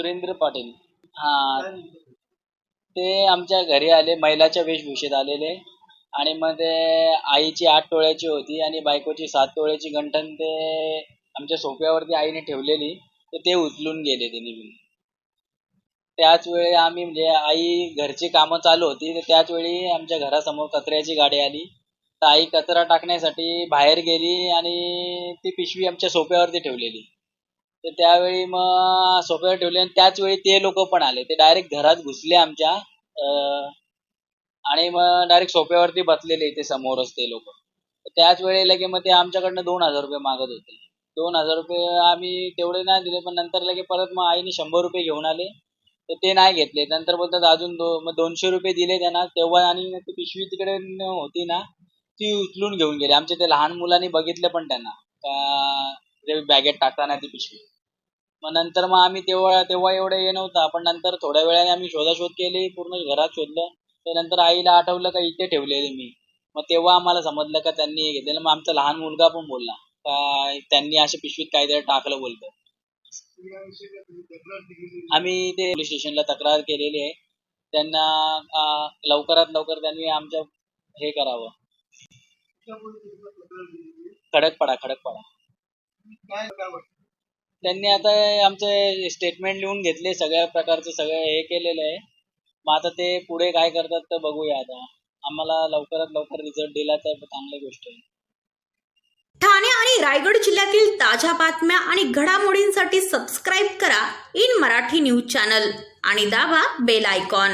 सुरेंद्र पाटील. हा. ते आमच्या घरी आले महिलाच्या वेशभूषेत आलेले. आणि मग ते आईची आठ तोळ्याची होती आणि बायकोची सात तोळ्याची गंठण ते आमच्या सोफ्यावरती आईने ठेवलेली. तर ते उचलून गेले ते निघून. त्याच वेळी आम्ही म्हणजे आई घरची कामं चालू होती. तर त्याच वेळी आमच्या घरासमोर कचऱ्याची गाडी आली. तर आई कचरा टाकण्यासाठी बाहेर गेली आणि ती पिशवी आमच्या सोफ्यावरती ठेवलेली. तर त्यावेळी मग सोफ्यावर ठेवली आणि त्याच वेळी ते लोक पण आले. ते डायरेक्ट घरात घुसले आमच्या. अं, आणि मग डायरेक्ट सोफ्यावरती बसलेले ते समोरच ते लोक. त्याच वेळेला की मग ते आमच्याकडनं दोन हजार रुपये मागत होते. दोन हजार रुपये आम्ही तेवढे नाही दिले पण नंतर लगे परत मग आईने शंभर रुपये घेऊन आले. तर ते नाही घेतले. नंतर बोलतात अजून दो मग दोनशे रुपये दिले त्यांना. तेव्हा आणि ती पिशवी तिकडे होती ना ती उचलून घेऊन गेली. आमच्या ते लहान मुलांनी बघितलं पण त्यांना. ते बॅगेत टाकताना ती पिशवी. मग नंतर मग आम्ही तेव्हा तेव्हा एवढं हे नव्हतं. पण नंतर थोड्या वेळाने आम्ही शोधाशोध केली पूर्ण घरात शोधलं. तर नंतर आईला आठवलं का इथे ठेवलेले मी. मग तेव्हा आम्हाला समजलं का त्यांनी हे घेतलेलं. मग आमचा लहान मुलगा पण बोलला का त्यांनी अशा पिशवीत काहीतरी टाकलं बोलतो. आम्ही ते पोलीस स्टेशनला तक्रार केलेली आहे. त्यांना लवकरात लवकर त्यांनी आमच्या हे करावं. खडकपडा खडकपडा. त्यांनी आता आमचे स्टेटमेंट लिहून घेतले सगळ्या प्रकारचे सगळं हे केलेलं आहे. मग आता ते पुढे काय करतात तर बघूया आता. आम्हाला लवकरात लवकर रिझल्ट दिला तर चांगली गोष्ट आहे. ठाणे आणि रायगड जिल्ह्यातील ताज्या बातम्या आणि घडामोडींसाठी सबस्क्राईब करा इन मराठी न्यूज चॅनल आणि दाबा बेल आयकॉन